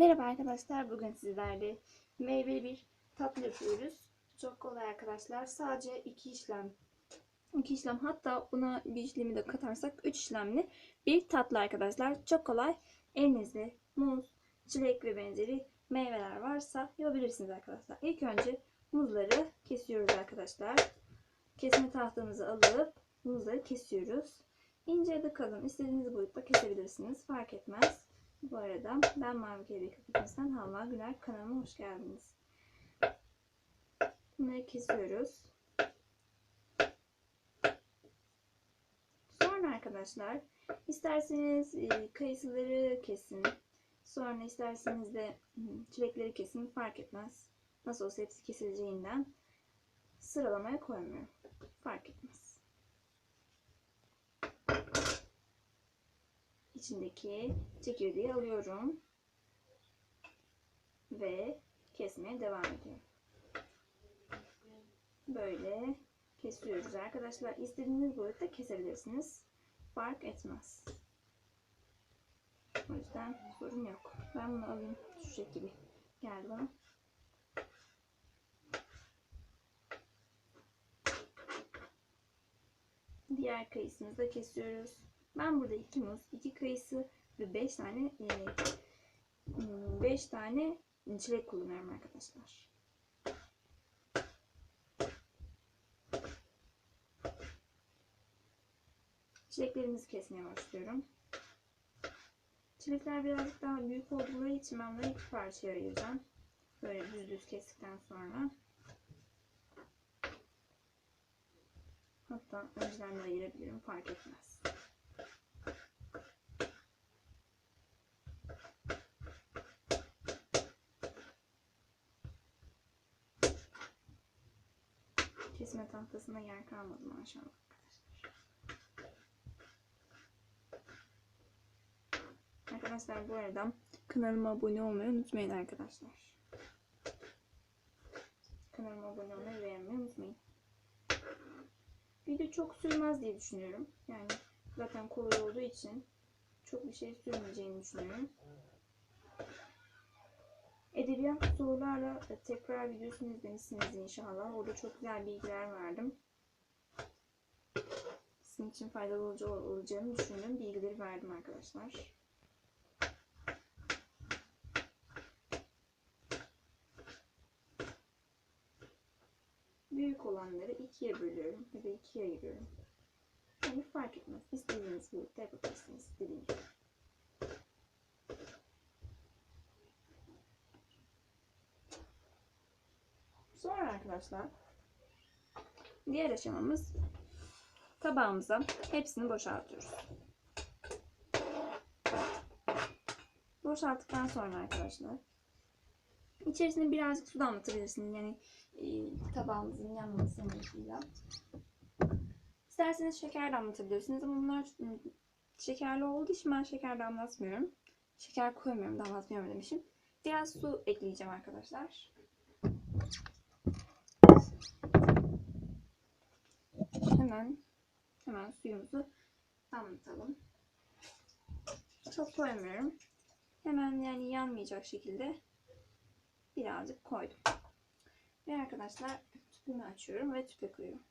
Merhaba arkadaşlar. Bugün sizlerle meyveli bir tatlı yapıyoruz. Çok kolay arkadaşlar. Sadece iki işlem. iki işlem hatta buna bir işlemi de katarsak üç işlemli bir tatlı arkadaşlar. Çok kolay. Elinizde muz, çilek ve benzeri meyveler varsa yapabilirsiniz arkadaşlar. İlk önce muzları kesiyoruz arkadaşlar. Kesme tahtamızı alıp muzları kesiyoruz. İnce da kalın istediğiniz boyutta kesebilirsiniz. Fark etmez. Bu arada ben Mavi Kelebek Hafifimizden Havva Güler kanalıma hoş geldiniz. Bunları kesiyoruz. Sonra arkadaşlar isterseniz e, kayısıları kesin. Sonra isterseniz de çilekleri kesin fark etmez. Nasıl olsa hepsi kesileceğinden sıralamaya koymuyorum. Fark etmez. İçindeki çekirdeği alıyorum ve kesmeye devam ediyorum. Böyle kesiyoruz arkadaşlar. İstediğiniz boyutta kesebilirsiniz. Fark etmez. O yüzden sorun yok. Ben bunu alayım. Şu şekilde geldi bana. Diğer kayısını da kesiyoruz. Ben burada iki muz, iki kayısı ve beş tane e, beş tane çilek kullanıyorum arkadaşlar. Çileklerimizi kesmeye başlıyorum. Çilekler birazcık daha büyük oldukları için ben bunları iki parçaya ayıracağım. Böyle düz düz kestikten sonra. Hatta önceden de ayırabilirim fark etmez. Kesme tahtasına yer kalmadı maşallah arkadaşlar. Bu arada kanalıma abone olmayı unutmayın arkadaşlar. Kanalıma abone olmayı beğenmeyi unutmayın. Video çok sürmez diye düşünüyorum. Yani zaten kolay olduğu için çok bir şey sürmeyeceğini düşünüyorum. Edebiyat sorularla tekrar videosunu izlemişsiniz inşallah. Orada çok güzel bilgiler verdim. Sizin için faydalı olacağı- olacağını düşündüğüm bilgileri verdim arkadaşlar. Büyük olanları ikiye bölüyorum ya ikiye ayırıyorum. Yani fark etmez. İstediğiniz boyutta yapabilirsiniz. Dediğim gibi. Sonra arkadaşlar diğer aşamamız tabağımıza hepsini boşaltıyoruz. Boşalttıktan sonra arkadaşlar içerisine birazcık su damlatabilirsiniz. Yani e, tabağımızın yanması amacıyla. İsterseniz şeker damlatabilirsiniz ama bunlar ıı, şekerli olduğu için ben şeker damlatmıyorum. Şeker koymuyorum, damlatmıyorum demişim. Biraz su ekleyeceğim arkadaşlar. Hemen hemen suyumuzu damlatalım. Çok koymuyorum. Hemen yani yanmayacak şekilde birazcık koydum. Ve arkadaşlar tüpümü açıyorum ve tüpe koyuyorum.